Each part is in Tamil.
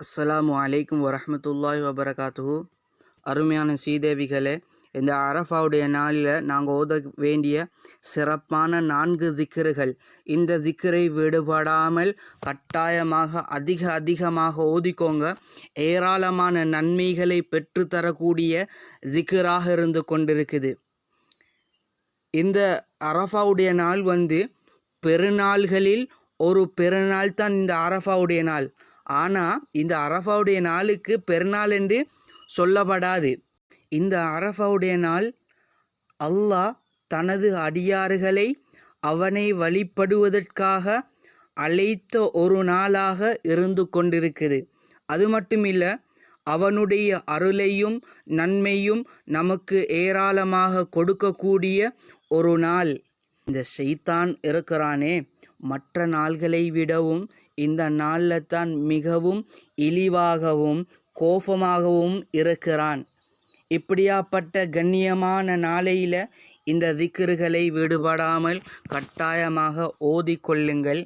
அஸ்ஸலாமு அலைக்கும் வரஹ்மத்துல்லாஹி வபரகாத்து அருமையான ஸ்ரீதேவிகளே இந்த அரஃபாவுடைய நாளில் நாங்கள் ஓத வேண்டிய சிறப்பான நான்கு திக்ருகள். இந்த திக்கரை விடுபடாமல் கட்டாயமாக அதிக அதிகமாக ஓதிக்கோங்க. ஏராளமான நன்மைகளை பெற்றுத்தரக்கூடிய திக்கராக இருந்து கொண்டிருக்குது. இந்த அரஃபாவுடைய நாள் வந்து பெருநாள்களில் ஒரு பெருநாள் தான் இந்த அரஃபாவுடைய நாள். ஆனால் இந்த அரஃபாவுடைய நாளுக்கு பெருநாள் என்று சொல்லப்படாது. இந்த அரஃபாவுடைய நாள் அல்லாஹ் தனது அடியார்களை அவனை வழிபடுவதற்காக அழைத்த ஒரு நாளாக இருந்து கொண்டிருக்குது அது மட்டுமில்லை அவனுடைய அருளையும் நன்மையும் நமக்கு ஏராளமாக கொடுக்கக்கூடிய ஒரு நாள். இந்த ஷைத்தான் இருக்கிறானே. மற்ற நாள்களை விடவும் இந்த நாளில் தான் மிகவும் இழிவாகவும் கோபமாகவும் இருக்கிறான். இப்படியாப்பட்ட கண்ணியமான நாளையில் இந்த திக்ருகளை விடுபடாமல் கட்டாயமாக ஓதிக்கொள்ளுங்கள்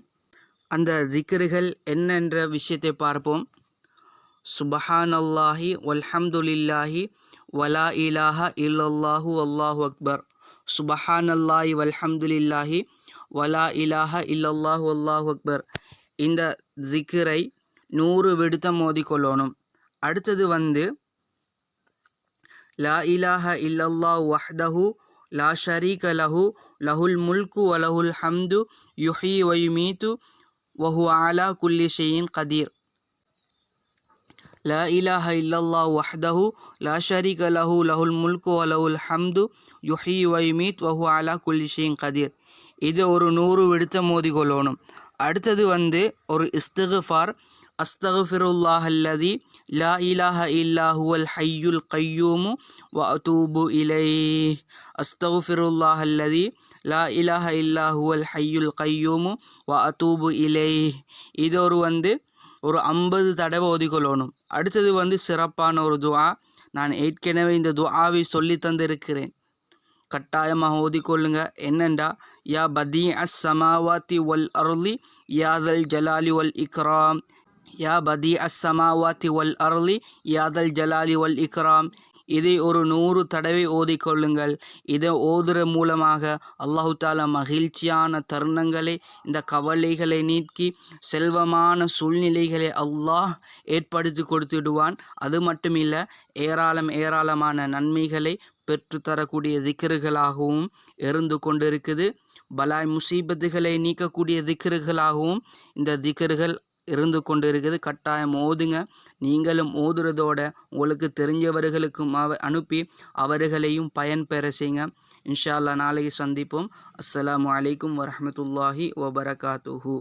அந்த திக்ருகள் என்னென்ற விஷயத்தை பார்ப்போம். சுபஹானல்லாஹி வல்ஹம்துலில்லாஹி வலா இலாஹா இல்லல்லாஹு அல்லாஹு அக்பர். சுபஹானல்லாஹி வல்ஹம்துலில்லாஹி வலா இலாஹ இல்லல்லாஹு அல்லாஹு அக்பர். இந்த திக்ரை நூறு விடுத்தம் மோதிக்கொள்ளணும் அடுத்தது வந்து லா இலாஹ இல்லல்லாஹ் வஹ்தஹு லா ஷரீக லஹு லஹுல் முல்கு வலஹுல் ஹம்து யுஹி வயுமீத்து வஹு ஆலா குல்லி ஷெயின் கதீர். லா இலாஹ இல்லல்லாஹ் வஹ்தஹு லா ஷரீக லஹு லஹுல் முல்கு வலஹுல் ஹம்து யுஹி வயுமீத் வஹு அலா குல்லி ஷெயின் கதீர் இது ஒரு நூறு விடுத்த மோதி கொள்ளணும் அடுத்தது வந்து ஒரு இஸ்திகுஃபார் அஸ்தகுஃபிருல்லாஹ் அல்லதி லா இலாஹ இல்லா ஹுவல் ஹையுல் கையூமு வ அதூபு இலை அஸ்தகுஃபிருல்லாஹ் அல்லதி லா இலாஹ இல்லா ஹுவல் ஹையுல் கையூமு வ அதூபு இலை இது ஒரு வந்து ஒரு ஐம்பது தடவை ஒதுக்கொள்ளணும். அடுத்தது வந்து சிறப்பான ஒரு துவா. நான் ஏற்கனவே இந்த துவாவை சொல்லி தந்திருக்கிறேன். கட்டாயமாக ஓதிக்கொள்ளுங்க என்னண்டா? யா பதி அஸ் சமாவாத்தி வல் அருளி யாதல் ஜலாலி ஒல் இக்ராம். யா பதி அஸ் சமாவாத்தி ஒல் அருளி யாதல் ஜலாலி ஒல் இக்ராம். இதை ஒரு நூறு தடவை ஓதிக்கொள்ளுங்கள். இதை ஓதுற மூலமாக அல்லாஹு தாலா மகிழ்ச்சியான தருணங்களை இந்த கவலைகளை நீக்கி செல்வமான சூழ்நிலைகளை அல்லாஹ் ஏற்படுத்தி கொடுத்துடுவான். அது மட்டும் இல்லை ஏராளம் ஏராளமான நன்மைகளை பெற்றுத்தரக்கூடிய திக்கர்களாகவும் இருந்து கொண்டிருக்குது. பலாய் முசீபத்துகளை நீக்கக்கூடிய திக்கர்களாகவும் இந்த திக்கர்கள் இருந்து கொண்டு இருக்குது கட்டாயம் ஓதுங்க நீங்களும் ஓதுறதோட உங்களுக்கு தெரிஞ்சவர்களுக்கும் அவ அனுப்பி அவர்களையும் பயன்பெற செய்யுங்க. இன்ஷா அல்லா நாளைக்கு சந்திப்போம். அஸ்லாம் அலைக்கும் வரமத்துல்லாஹி வபரகாத்துஹூ.